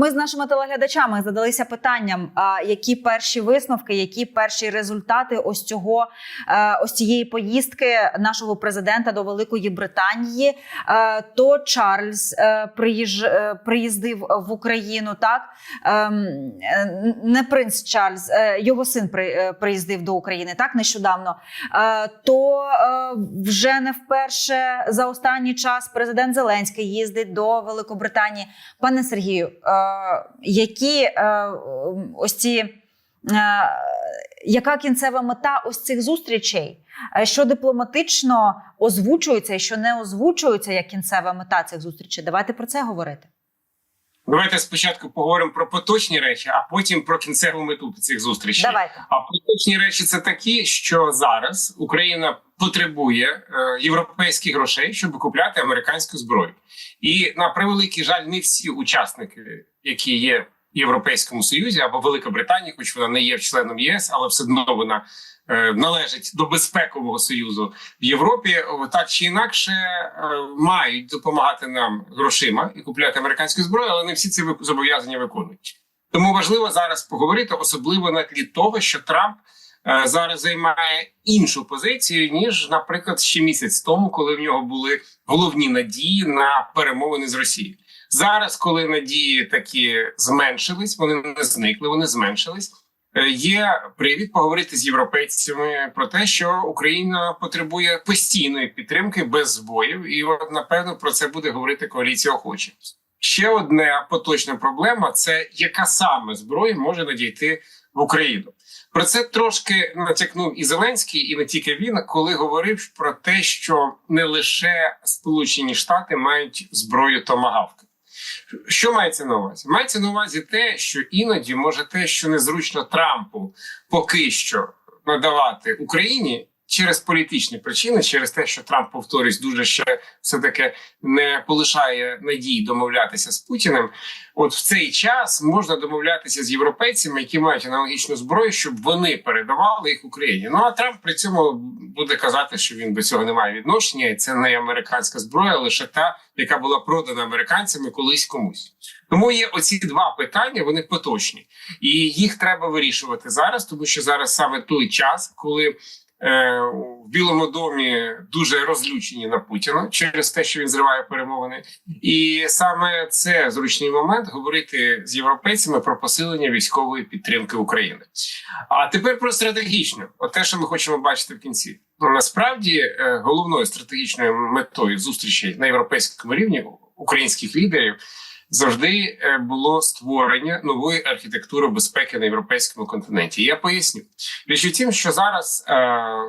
Ми з нашими телеглядачами задалися питанням, які перші висновки, які перші результати ось цього е, ось цієї поїздки нашого президента до Великої Британії. Е, То Чарльз е, приїж, приїздив в Україну, так Ем, не принц Чарльз, його син при- приїздив до України так нещодавно. То вже не вперше за останній час президент Зеленський їздить до Великобританії. Пане Сергію, які е, ось ці. е, Яка кінцева мета ось цих зустрічей? Е, Що дипломатично озвучується і що не озвучується як кінцева мета цих зустрічей? Давайте про це говорити. Давайте спочатку поговоримо про поточні речі, а потім про кінцеву мету цих зустрічей. Давайте. А поточні речі це такі, що зараз Україна потребує е, європейських грошей, щоб купляти американську зброю. І на превеликий жаль, не всі учасники, які є Європейському Союзі або Велика Британія, хоч вона не є членом ЄС, але все одно вона е, належить до безпекового союзу в Європі. Так чи інакше е, мають допомагати нам грошима і купляти американську зброю, але не всі ці зобов'язання виконують. Тому важливо зараз поговорити, особливо на тлі того, що Трамп е, зараз займає іншу позицію ніж, наприклад, ще місяць тому, коли в нього були головні надії на перемовини з Росією. Зараз, коли надії такі зменшились, вони не зникли, вони зменшились. е, Є привід поговорити з європейцями про те, що Україна потребує постійної підтримки без збоїв, і от напевно про це буде говорити коаліція охочих. Ще одна поточна проблема це яка саме зброя може надійти в Україну. Про це трошки натякнув і Зеленський, і не тільки він, коли говорив про те, що не лише Сполучені Штати мають зброю томагавки. Що мається на увазі? Мається на увазі те, що іноді може те, що незручно Трампу поки що надавати Україні через політичні причини, через те, що Трамп, повторюсь, дуже ще все таки не полишає надій домовлятися з Путіним. От в цей час можна домовлятися з європейцями, які мають аналогічну зброю, щоб вони передавали їх Україні. Ну а Трамп при цьому буде казати, що він до цього не має відношення, і це не американська зброя, лише та, яка була продана американцями колись комусь. Тому є оці два питання, вони поточні, і їх треба вирішувати зараз, тому що зараз саме той час, коли в Білому домі дуже розлючені на Путіна через те, що він зриває перемовини, і саме це зручний момент говорити з європейцями про посилення військової підтримки України. А тепер про стратегічну, от те, що ми хочемо бачити в кінці. Ну, насправді е, головною стратегічною метою зустрічей на європейському рівні українських лідерів завжди е, було створення нової архітектури безпеки на європейському континенті. Я поясню. Річ у тім, що зараз е,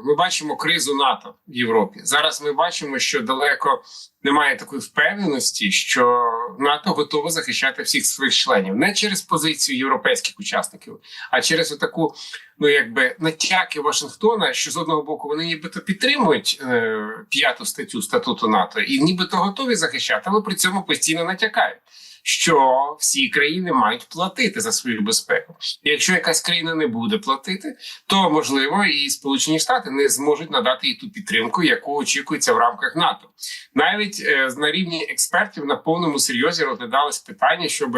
ми бачимо кризу НАТО в Європі. Зараз ми бачимо, що далеко немає такої впевненості, що НАТО готово захищати всіх своїх членів не через позицію європейських учасників, а через таку, ну якби натяки Вашингтона, що з одного боку вони нібито підтримують е, п'яту статтю статуту НАТО і нібито готові захищати, але при цьому постійно натякають. Що всі країни мають платити за свою безпеку. І Якщо якась країна не буде платити, то можливо і Сполучені Штати не зможуть надати їй ту підтримку, яку очікується в рамках НАТО. Навіть е, на рівні експертів на повному серйозі розглядалось питання, щоб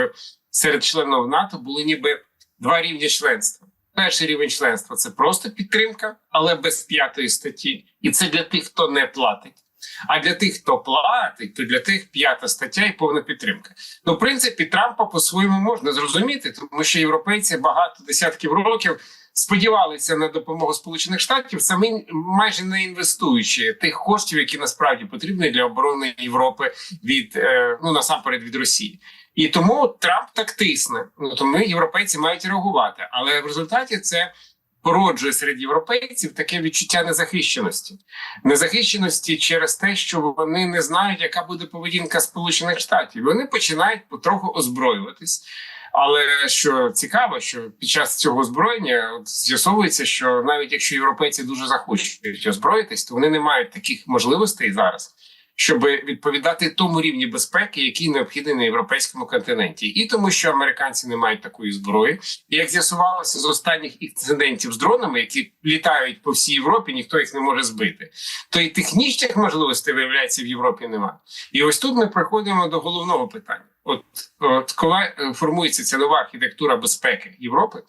серед членів НАТО були ніби два рівні членства. Перший рівень членства це просто підтримка, але без п'ятої статті, і це для тих, хто не платить. А для тих, хто платить, то для тих п'ята стаття і повна підтримка. Ну, в принципі, Трампа по-своєму можна зрозуміти, тому що європейці багато десятків років сподівалися на допомогу Сполучених Штатів, самі майже не інвестуючи тих коштів, які насправді потрібні для оборони Європи від е, ну насамперед від Росії. І тому Трамп так тисне. Ну тому європейці мають реагувати. Але в результаті це породжує серед європейців таке відчуття незахищеності, незахищеності через те, що вони не знають, яка буде поведінка Сполучених Штатів. Вони починають потроху озброюватись. Але що цікаво, що під час цього озброєння з'ясовується, що навіть якщо європейці дуже захочуть озброїтись, то вони не мають таких можливостей зараз, щоб відповідати тому рівні безпеки, який необхідний на європейському континенті, і тому, що американці не мають такої зброї. І як з'ясувалося з останніх інцидентів з дронами, які літають по всій Європі, ніхто їх не може збити. То і технічних можливостей виявляється в Європі немає. І ось тут ми приходимо до головного питання: от, от коли е, формується ця нова архітектура безпеки Європи,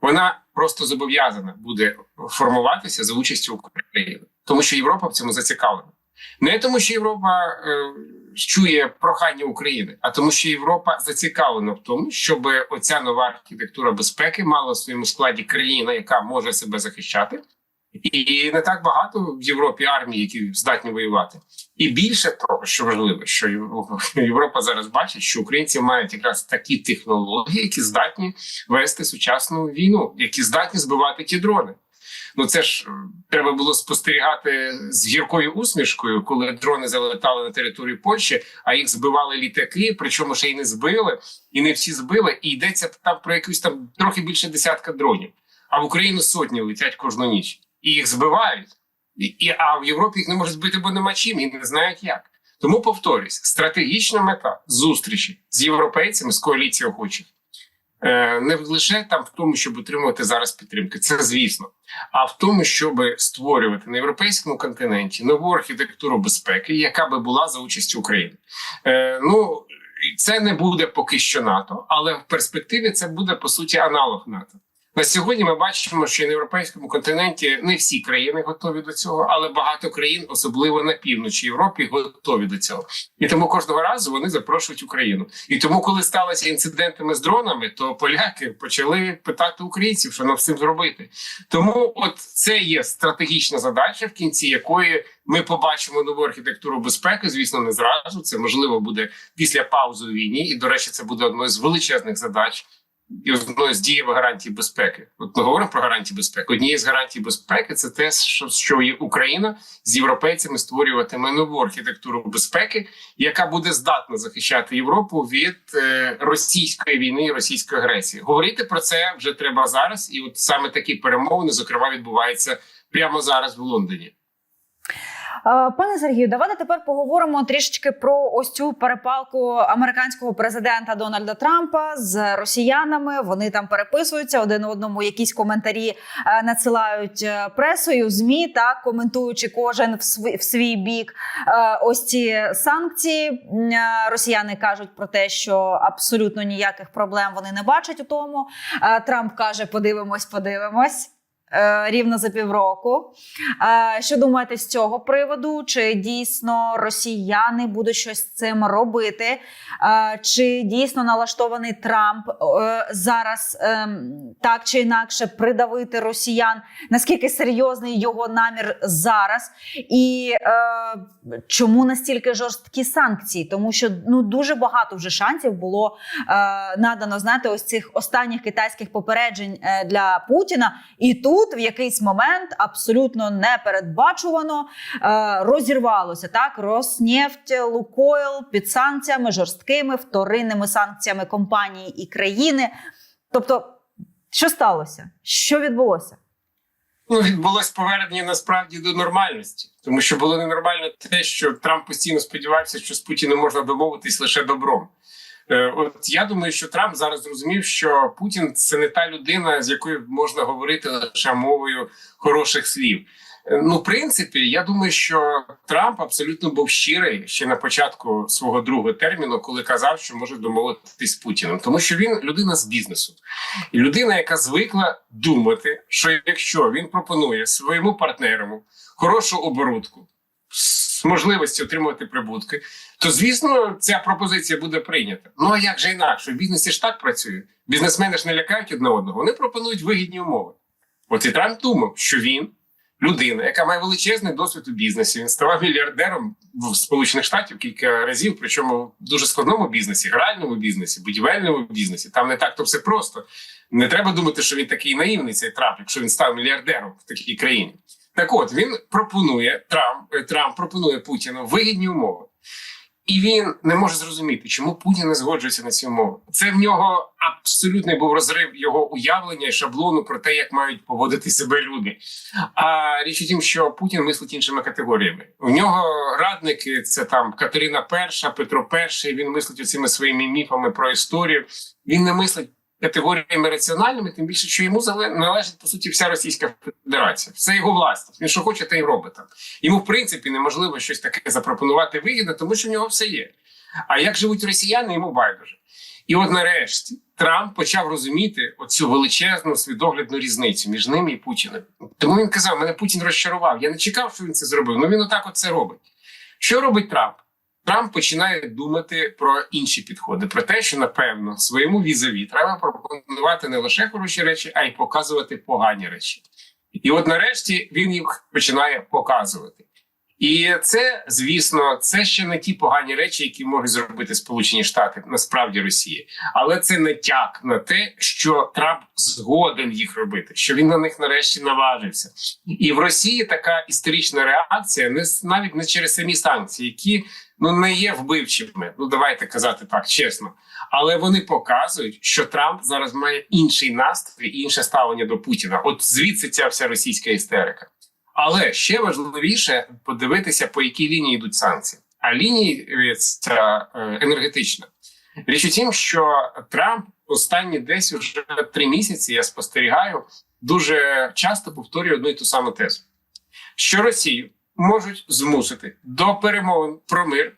вона просто зобов'язана буде формуватися за участю України, тому що Європа в цьому зацікавлена. Не тому, що Європа е, чує прохання України, а тому, що Європа зацікавлена в тому, щоб оця нова архітектура безпеки мала в своєму складі країна, яка може себе захищати, і не так багато в Європі армій, які здатні воювати. І більше того, що важливо, що Європа зараз бачить, що українці мають якраз такі технології, які здатні вести сучасну війну, які здатні збивати ті дрони. Ну це ж е, треба було спостерігати з гіркою усмішкою, коли дрони залетали на територію Польщі, а їх збивали літаки. Причому ще й не збили, і не всі збили. І йдеться там про якусь там трохи більше десятка дронів. А в Україну сотні летять кожну ніч і їх збивають. І, і а в Європі їх не можуть збити, бо нема чим і не знають як. Тому повторюсь, стратегічна мета зустрічі з європейцями з коаліції охочих не лише там в тому, щоб отримувати зараз підтримки, це звісно, а в тому, щоб створювати на європейському континенті нову архітектуру безпеки, яка би була за участю України. Е, ну це не буде поки що НАТО, але в перспективі це буде по суті аналог НАТО. На сьогодні ми бачимо, що на європейському континенті не всі країни готові до цього, але багато країн, особливо на півночі Європи, готові до цього. І тому кожного разу вони запрошують Україну. І тому, коли сталися інцидентами з дронами, то поляки почали питати українців, що нам з цим зробити. Тому, от це є стратегічна задача, в кінці якої ми побачимо нову архітектуру безпеки. Звісно, не зразу. Це можливо буде після паузи війні. І до речі, це буде одною з величезних задач і одною з дієвих гарантій безпеки. От ми говоримо про гарантії безпеки. Однією з гарантій безпеки це те, що, що Україна з європейцями створюватиме нову архітектуру безпеки, яка буде здатна захищати Європу від е, російської війни і російської агресії. Говорити про це вже треба зараз, і от саме такі перемовини, зокрема, відбуваються прямо зараз в Лондоні. Е, Пане Сергію, давайте тепер поговоримо трішечки про ось цю перепалку американського президента Дональда Трампа з росіянами. Вони там переписуються один одному. Якісь коментарі е, надсилають е, пресою, змі так коментуючи кожен в свій, в свій бік. Ось ці санкції росіяни кажуть про те, що абсолютно ніяких проблем вони не бачать у тому. Трамп каже: подивимось, подивимось. Е, Рівно за півроку. Е, Що думаєте з цього приводу? Чи дійсно росіяни будуть щось з цим робити? Е, Чи дійсно налаштований Трамп зараз так чи інакше придавити росіян? Наскільки серйозний його намір зараз? І чому настільки жорсткі санкції? Тому що ну дуже багато вже шансів було надано знаєте, ось цих останніх китайських попереджень для Путіна, і тут в якийсь момент абсолютно непередбачувано е, розірвалося так. Роснефть, Лукойл під санкціями жорсткими вторинними санкціями компанії і країни. Тобто, що сталося? Що відбулося? Ну, відбулось повернення насправді до нормальності, тому що було ненормально те, що Трамп постійно сподівався, що з Путіним можна домовитись лише добром. Е, От я думаю, що Трамп зараз зрозумів, що Путін це не та людина, з якою можна говорити лише мовою хороших слів. Е, Ну, в принципі, я думаю, що Трамп абсолютно був щирий ще на початку свого другого терміну, коли казав, що може домовитись з Путіним, тому що він людина з бізнесу, і людина, яка звикла думати, що якщо він пропонує своєму партнеру хорошу оборудку можливості отримувати прибутки, то звісно ця пропозиція буде прийнята. Ну а як же інакше? В бізнесі ж так працює. Бізнесмени ж не лякають одне одного. Вони пропонують вигідні умови. От і Трамп думав, що він людина, яка має величезний досвід у бізнесі. Він ставав мільярдером в Сполучених Штатів кілька разів, причому в дуже складному бізнесі, гральному бізнесі, будівельному бізнесі. Там не так то все просто. Не треба думати, що він такий наївний цей Трамп, якщо він став мільярдером в такій країні. Так от він пропонує Трамп, е, Трамп пропонує Путіну вигідні умови. І він не може зрозуміти, чому Путін не згоджується на ці умови. Це в нього абсолютний був розрив його уявлення і шаблону про те, як мають поводити себе люди. А річ у тім, що Путін мислить іншими категоріями. У нього радники це там Катерина І, Петро І, Він мислить оцими своїми міфами про історію. Він не мислить категоріями раціональними, тим більше, що йому належить по суті вся Російська Федерація. Все його власність. Він що хоче, те й робить. Йому, в принципі, неможливо щось таке запропонувати вигідно, тому що в нього все є. А як живуть росіяни, йому байдуже. І от нарешті Трамп почав розуміти оцю величезну свідоглядну різницю між ними і Путіним. Тому він казав: мене Путін розчарував. Я не чекав, що він це зробив. Ну він отак от це робить. Що робить Трамп? Трамп починає думати про інші підходи, про те, що напевно своєму візові треба пропонувати не лише хороші речі, а й показувати погані речі. І от нарешті він їх починає показувати. І це, звісно, це ще не ті погані речі, які можуть зробити Сполучені Штати, насправді Росії, але це натяк на те, що Трамп згоден їх робити, що він на них нарешті наважився. І в Росії така історична реакція не навіть не через самі санкції, які ну не є вбивчими. Ну давайте казати так чесно. Але вони показують, що Трамп зараз має інший настрій, інше ставлення до Путіна. От звідси ця вся російська істерика. Але ще важливіше подивитися, по якій лінії йдуть санкції. А лінії е, ця е, енергетична. Річ у тім, що Трамп останні десь уже три місяці я спостерігаю, дуже часто повторює одну і ту саму тезу, що Росію можуть змусити до перемовин про мир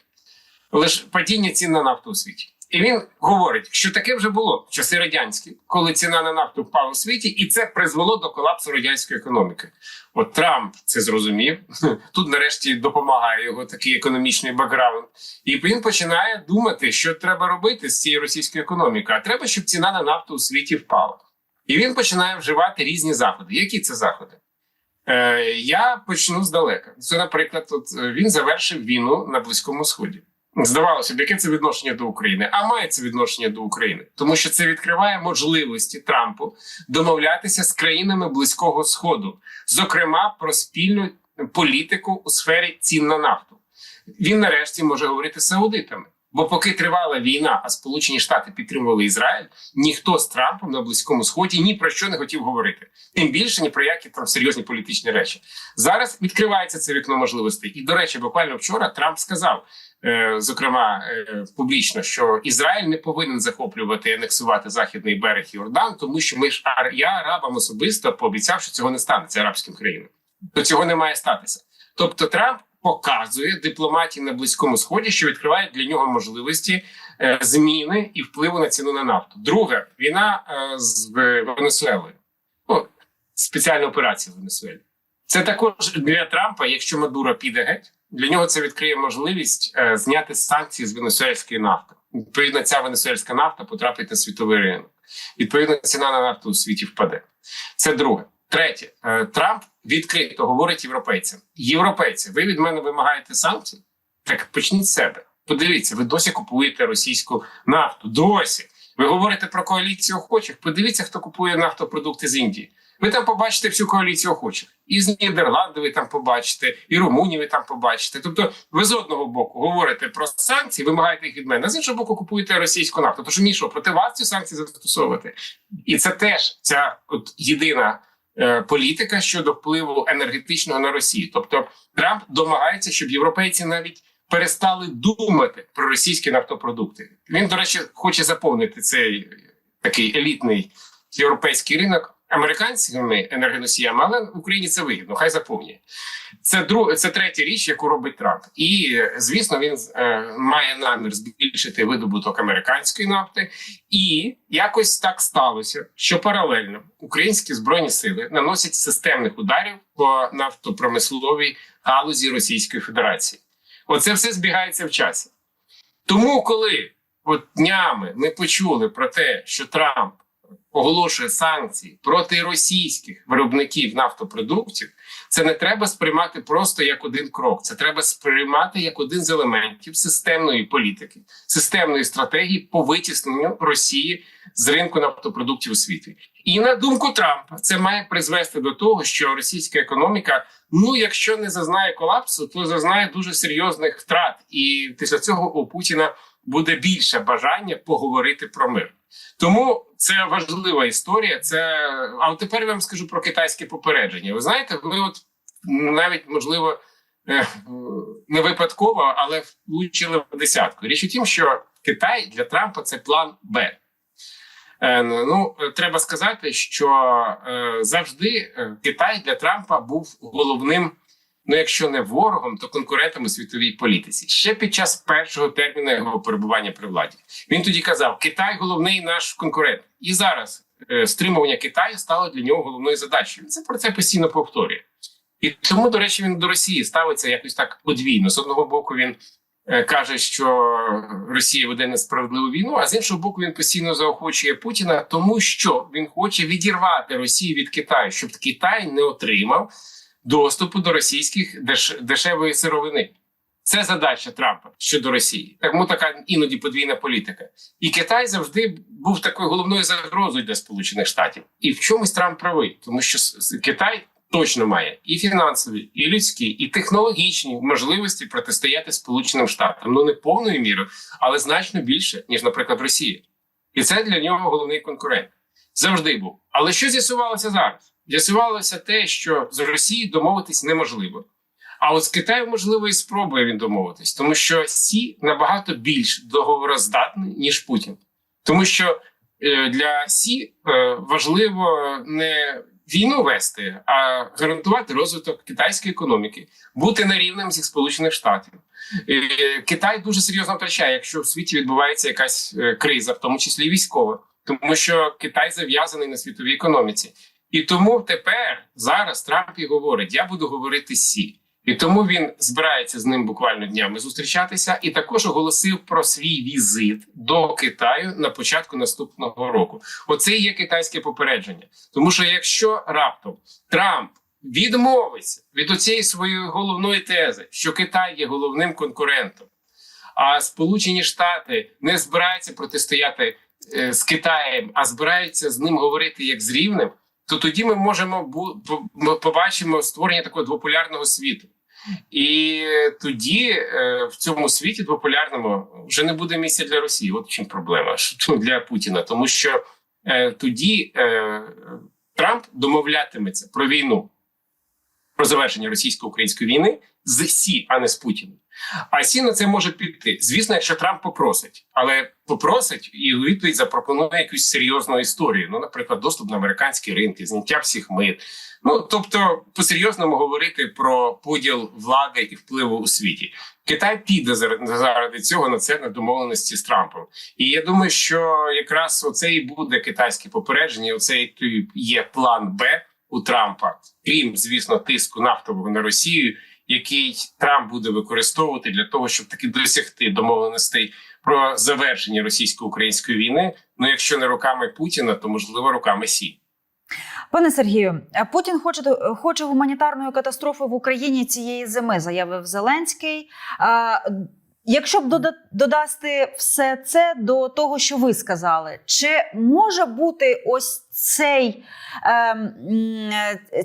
лише падіння цін на нафту у світі. І він говорить, що таке вже було в часи радянські, коли ціна на нафту впала у світі, і це призвело до колапсу радянської економіки. От Трамп це зрозумів. Тут, нарешті, допомагає його такий економічний бекграунд. І він починає думати, що треба робити з цією російською економікою. А треба, щоб ціна на нафту у світі впала. І він починає вживати різні заходи. Які це заходи? Е, я почну здалека. Це, наприклад, от е, він завершив війну на Близькому Сході. Здавалося б, яке це відношення до України? А має це відношення до України, тому що це відкриває можливості Трампу домовлятися з країнами Близького Сходу, зокрема про спільну політику у сфері цін на нафту. Він нарешті може говорити з саудитами. Бо поки тривала війна, а Сполучені Штати підтримували Ізраїль, ніхто з Трампом на близькому сході ні про що не хотів говорити, тим більше ні про які там серйозні політичні речі. Зараз відкривається це вікно можливостей. І до речі, буквально вчора Трамп сказав, е, зокрема е, публічно, що Ізраїль не повинен захоплювати і анексувати західний берег Йордан, тому що ми ж ар- я арабам особисто пообіцяв, що цього не станеться арабським країнам. То цього не має статися. Тобто Трамп показує дипломатії на близькому сході, що відкриває для нього можливості е, зміни і впливу на ціну на нафту. Друге, війна е, з Венесуелою. Ну, спеціальна операція в Венесуелі. Це також для Трампа, якщо Мадуро піде геть, для нього це відкриє можливість е, зняти санкції з венесуельської нафти. Відповідно, ця венесуельська нафта потрапить на світовий ринок. Відповідно, ціна на нафту у світі впаде. Це друге. Третє, Е, Трамп відкрито говорить європейцям: європейці, ви від мене вимагаєте санкцій? Так почніть з себе. Подивіться, ви досі купуєте російську нафту. Досі ви говорите про коаліцію охочих. Подивіться, хто купує нафтопродукти з Індії. Ви там побачите всю коаліцію охочих. І з Нідерланду ви там побачите, і Румунії ви там побачите. Тобто, ви з одного боку говорите про санкції, вимагаєте їх від мене, а з іншого боку, купуєте російську нафту. Тож що, проти вас ці санкції застосовувати? І це теж ця от єдина політика щодо впливу енергетичного на Росію. Тобто Трамп домагається, щоб європейці навіть перестали думати про російські нафтопродукти. Він, до речі, хоче заповнити цей такий елітний європейський ринок американськими енергоносіями, але в Україні це вигідно. Хай заповнює. Це друг, це третя річ, яку робить Трамп. І звісно, він е, має намір збільшити видобуток американської нафти. І якось так сталося, що паралельно українські збройні сили наносять системних ударів по нафтопромисловій галузі Російської Федерації. Оце все збігається в часі. Тому, коли от днями ми почули про те, що Трамп оголошує санкції проти російських виробників нафтопродуктів, Це не треба сприймати просто як один крок. Це треба сприймати як один з елементів системної політики, системної стратегії по витісненню Росії з ринку нафтопродуктів у світі. І на думку Трампа, це має призвести до того, що російська економіка, ну якщо не зазнає колапсу, то зазнає дуже серйозних втрат. І після цього у Путіна буде більше бажання поговорити про мир. Тому це важлива історія. Це а тепер я вам скажу про китайське попередження. Ви знаєте, ви от навіть можливо е, не випадково, але влучили в десятку. Річ у тім, що Китай для Трампа це план Б. Е, Ну, треба сказати, що е, завжди Китай для Трампа був головним. Ну, якщо не ворогом, то конкурентом у світовій політиці ще під час першого терміну його перебування при владі. Він тоді казав: Китай головний наш конкурент, і зараз е, стримування Китаю стало для нього головною задачею. Він це про це постійно повторює. І тому, до речі, він до Росії ставиться якось так подвійно. З одного боку, він е, каже, що Росія веде несправедливу війну, а з іншого боку, він постійно заохочує Путіна, тому що він хоче відірвати Росію від Китаю, щоб Китай не отримав доступу до російських деш... дешевої сировини. Це задача Трампа щодо Росії. Тому така іноді подвійна політика. І Китай завжди був такою головною загрозою для Сполучених Штатів. І в чомусь Трамп правий, тому що Китай точно має і фінансові, і людські, і технологічні можливості протистояти Сполученим Штатам. Ну не повною мірою, але значно більше, ніж, наприклад, Росія. І це для нього головний конкурент. Завжди був. Але що з'ясувалося зараз? З'ясувалося те, що з Росією домовитись неможливо. А от з Китаєм, можливо, і спробує він домовитись, тому що Сі набагато більш договороздатний, ніж Путін. Тому що е, для Сі е, важливо не війну вести, а гарантувати розвиток китайської економіки, бути на рівнем зі Сполучених Штатів. Е, Китай дуже серйозно втрачає, якщо в світі відбувається якась криза, в тому числі військова, тому що Китай зав'язаний на світовій економіці. І тому тепер зараз Трамп і говорить: я буду говорити Сі. І тому він збирається з ним буквально днями зустрічатися, і також оголосив про свій візит до Китаю на початку наступного року. Оце і є китайське попередження. Тому що якщо раптом Трамп відмовиться від оцієї своєї головної тези, що Китай є головним конкурентом, а Сполучені Штати не збираються протистояти е, з Китаєм, а збираються з ним говорити як з рівнем, то тоді ми можемо ми побачимо створення такого двополярного світу. І тоді е, в цьому світі двополярному вже не буде місця для Росії. От чим проблема для Путіна, тому що е, тоді е, Трамп домовлятиметься про війну, про завершення російсько-української війни з Сі, а не з Путіним. А Сі на це може піти. Звісно, якщо Трамп попросить, але попросить і у відповідь запропонує якусь серйозну історію. Ну, наприклад, доступ на американські ринки, зняття всіх мит. Ну тобто, по-серйозному говорити про поділ влади і впливу у світі. Китай піде заради цього на це на домовленості з Трампом. І я думаю, що якраз оце і буде китайське попередження. Оце є план Б у Трампа, крім звісно, тиску нафтового на Росію, який Трамп буде використовувати для того, щоб таки досягти домовленостей про завершення російсько-української війни. Ну якщо не руками Путіна, то можливо руками Сі. Пане Сергію, Путін хоче хоче гуманітарної катастрофи в Україні цієї зими, заявив Зеленський. А, Якщо б дода- додасти все це до того, що ви сказали, чи може бути ось цей ем,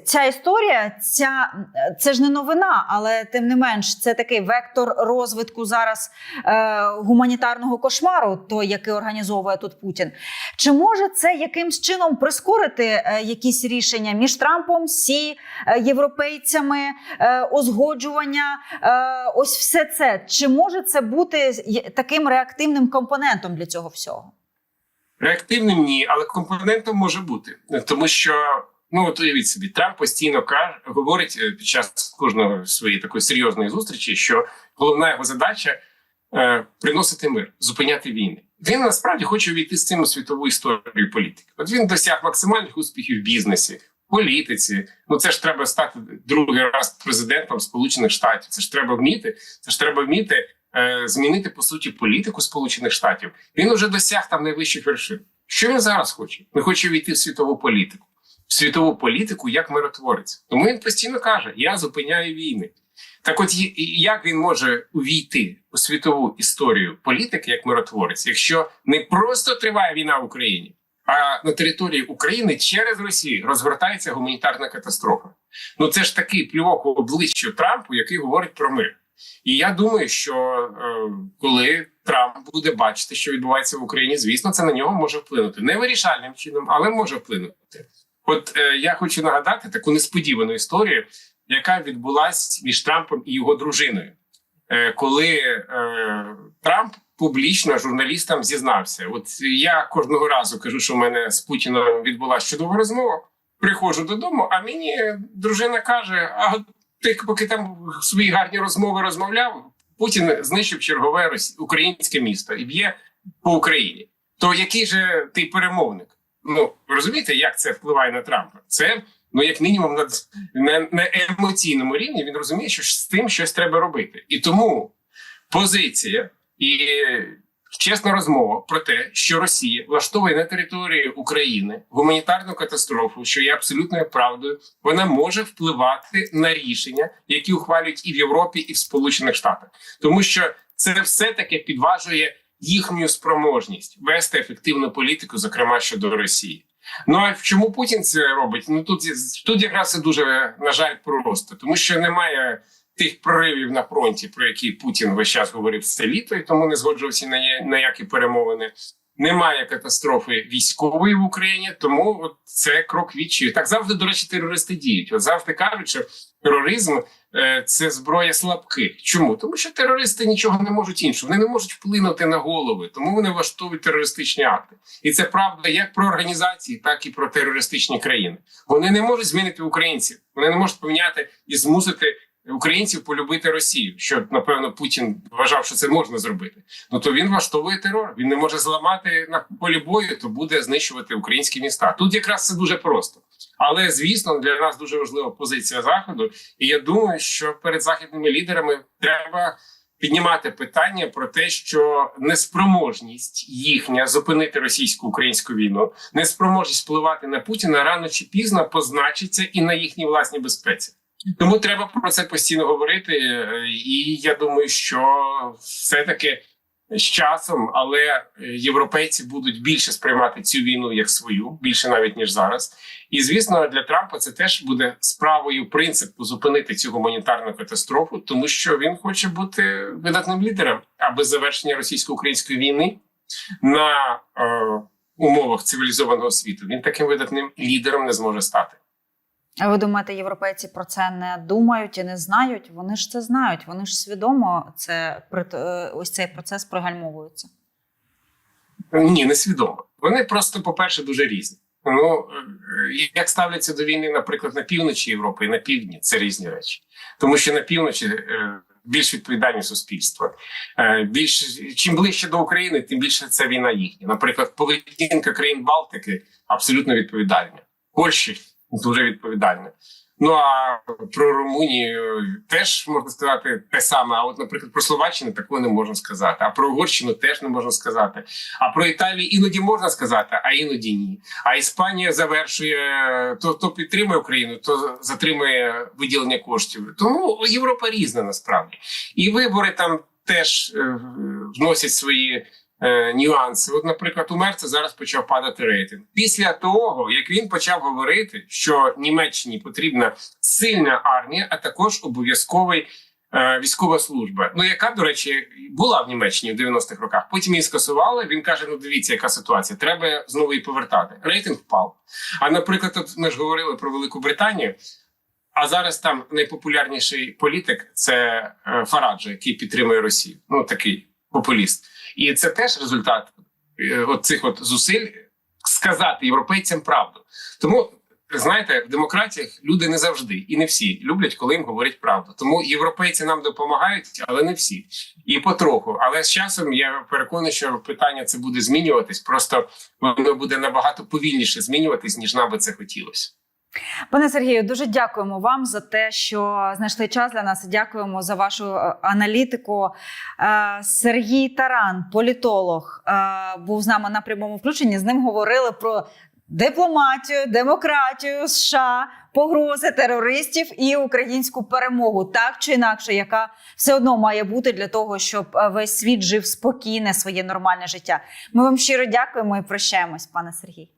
ця історія? Ця це ж не новина, але тим не менш, це такий вектор розвитку зараз е, гуманітарного кошмару, той, який організовує тут Путін. Чи може це якимсь чином прискорити е, якісь рішення між Трампом, Сі, е, європейцями, узгоджування? Е, ось все це. Чи може це бути таким реактивним компонентом для цього всього? Реактивним ні, але компонентом може бути, тому що ну от уявіть собі, Трамп постійно каже, говорить е, під час кожної своєї такої серйозної зустрічі, що головна його задача е, приносити мир, зупиняти війни. Він насправді хоче увійти з цим у світову історію політики. От він досяг максимальних успіхів в бізнесі, політиці. Ну це ж треба стати другий раз президентом Сполучених Штатів. Це ж треба вміти. Це ж треба вміти змінити по суті політику Сполучених Штатів. Він уже досяг там найвищих вершин. Що він зараз хоче? Він хоче війти в світову політику. в світову політику як миротворець. Тому він постійно каже: Я зупиняю війни. Так, от як він може увійти у світову історію політики як миротворець, якщо не просто триває війна в Україні, а на території України через Росію розгортається гуманітарна катастрофа? Ну це ж такий плювок у обличчя Трампу, який говорить про мир. І я думаю, що е, коли Трамп буде бачити, що відбувається в Україні, звісно, це на нього може вплинути не вирішальним чином, але може вплинути. От е, я хочу нагадати таку несподівану історію, яка відбулася між Трампом і його дружиною, е, коли е, Трамп публічно журналістам зізнався: От я кожного разу кажу, що в мене з Путіном відбулася чудова розмова. Приходжу додому, а мені дружина каже: А ти поки там свої гарні розмови розмовляв, Путін знищив чергове українське місто і б'є по Україні. То який же ти перемовник? Ну розумієте, як це впливає на Трампа? Це ну як мінімум на, на, на емоційному рівні. Він розуміє, що з тим щось треба робити, і тому позиція і чесна розмова про те, що Росія влаштовує на території України гуманітарну катастрофу, що є абсолютною правдою, вона може впливати на рішення, які ухвалюють і в Європі, і в Сполучених Штатах, тому що це все таки підважує їхню спроможність вести ефективну політику, зокрема щодо Росії. Ну а чому Путін це робить? Ну тут тут якраз дуже на жаль просто, тому що немає тих проривів на фронті, про які Путін весь час говорив все літо, і тому не згоджувався на, які перемовини. Немає катастрофи військової в Україні, тому от це крок відчаю. Так завжди, до речі, терористи діють. От завжди кажуть, що тероризм е, це зброя слабких. Чому? Тому що терористи нічого не можуть іншого. Вони не можуть вплинути на голови, тому вони влаштовують терористичні акти. І це правда як про організації, так і про терористичні країни. Вони не можуть змінити українців. Вони не можуть поміняти і змусити українців полюбити Росію. Що напевно Путін вважав, що це можна зробити. Ну то він влаштовує терор. Він не може зламати на полі бою, то буде знищувати українські міста. Тут якраз це дуже просто. Але звісно, для нас дуже важлива позиція заходу. І я думаю, що перед західними лідерами треба піднімати питання про те, що неспроможність їхня зупинити російсько-українську війну, неспроможність впливати на Путіна рано чи пізно позначиться і на їхній власній безпеці. Тому треба про це постійно говорити. І я думаю, що все таки з часом, але європейці будуть більше сприймати цю війну як свою, більше навіть ніж зараз. І звісно, для Трампа це теж буде справою принципу зупинити цю гуманітарну катастрофу, тому що він хоче бути видатним лідером. А без завершення російсько-української війни на е, умовах цивілізованого світу він таким видатним лідером не зможе стати. А ви думаєте, європейці про це не думають і не знають? Вони ж це знають, вони ж свідомо це е, ось цей процес пригальмовується. Ні, не свідомо. Вони просто, по-перше, дуже різні. Ну е, як ставляться до війни, наприклад, на півночі Європи і на півдні, це різні речі, тому що на півночі е, більш відповідальні суспільства. Більш чим ближче до України, тим більше це війна їхня. Наприклад, поведінка країн Балтики абсолютно відповідальна. Польщі дуже відповідальна. Ну а про Румунію теж можна сказати те саме. А от, наприклад, про Словаччину такого не можна сказати. А про Угорщину теж не можна сказати. А про Італію іноді можна сказати, а іноді ні. А Іспанія завершує то, то підтримує Україну, то затримує виділення коштів. Тому Європа різна насправді, і вибори там теж е, вносять свої. Е, Нюанси, от, наприклад, у Мерца зараз почав падати рейтинг. Після того, як він почав говорити, що Німеччині потрібна сильна армія, а також обов'язковий е, військова служба. Ну яка, до речі, була в Німеччині в 90-х роках. Потім її скасували. Він каже: Ну, дивіться, яка ситуація. Треба знову її повертати. Рейтинг впав. А наприклад, от ми ж говорили про Велику Британію. А зараз там найпопулярніший політик це е, Фараджа, який підтримує Росію. Ну такий популіст. І це теж результат е, цих от зусиль сказати європейцям правду. Тому знаєте, в демократіях люди не завжди і не всі люблять, коли їм говорять правду. Тому європейці нам допомагають, але не всі. І потроху. Але з часом я переконаний, що питання це буде змінюватись. Просто воно буде набагато повільніше змінюватись, ніж нам би це хотілося. Пане Сергію, дуже дякуємо вам за те, що знайшли час для нас. Дякуємо за вашу е, аналітику. Е, Сергій Таран, політолог, е, був з нами на прямому включенні. З ним говорили про дипломатію, демократію США, погрози терористів і українську перемогу, так чи інакше, яка все одно має бути для того, щоб весь світ жив спокійне своє нормальне життя. Ми вам щиро дякуємо і прощаємось, пане Сергій.